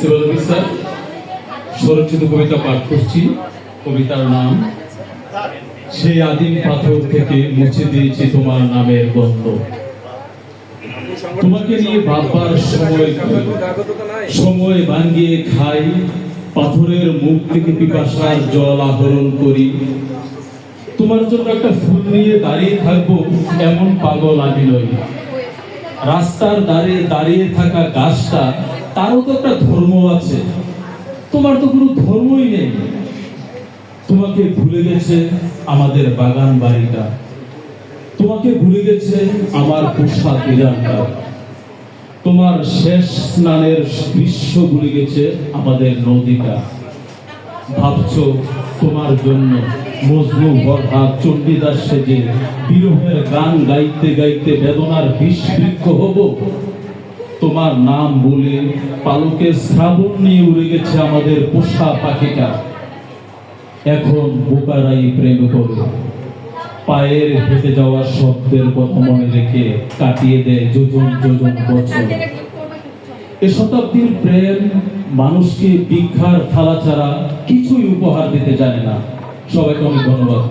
Principal officer স্বরচিত কবিতা পাঠ করছি। কবিতার নাম, সেই আদিম পাথর থেকে মুছে দিয়েছি তোমার নামের গন্ধ। তোমাকে নিয়ে ভাববার সময়? সময় ভাঙ্গিয়ে খাই, পাথরের মুখ থেকে পিপাসার জল আহরণ করি। তোমার জন্য একটা ফুল নিয়ে দাঁড়িয়ে থাকব, এমন পাগল আমি নই। রাস্তার ধারে দাঁড়িয়ে থাকা গাছটা, তারও তো একটা ধর্ম আছে। তোমার তো কোনো ধর্মই নেই। তোমাকে ভুলে গেছে আমাদের বাগান বাড়িটা। তোমাকে ভুলে গেছে আমার পোষা বিড়ালটা তোমার শেষ স্নানের দৃশ্য ভুলে গেছে আমাদের নদীটা। ভাবছ তোমার জন্য? মজনু বরহা চণ্ডীদাস সেজে বিরহের গান গাইতে গাইতে বেদনার বিষ বৃক্ষ হব। তোমার নাম বলে পালকের শ্রাবণ নিয়ে উড়ে গেছে আমাদের পোষা পাখিটা। এখন বোকারাই প্রেম করে। পায়ের হেঁটে যাওয়ার শব্দের কথা মনে রেখে কাটিয়ে দেয় যোজন যোজন বছর। এ শতাব্দীর প্রেম মানুষকে ভিক্ষার থালা ছাড়া কিছুই উপহার দিতে জানে না। সবাইকে অনেক ধন্যবাদ।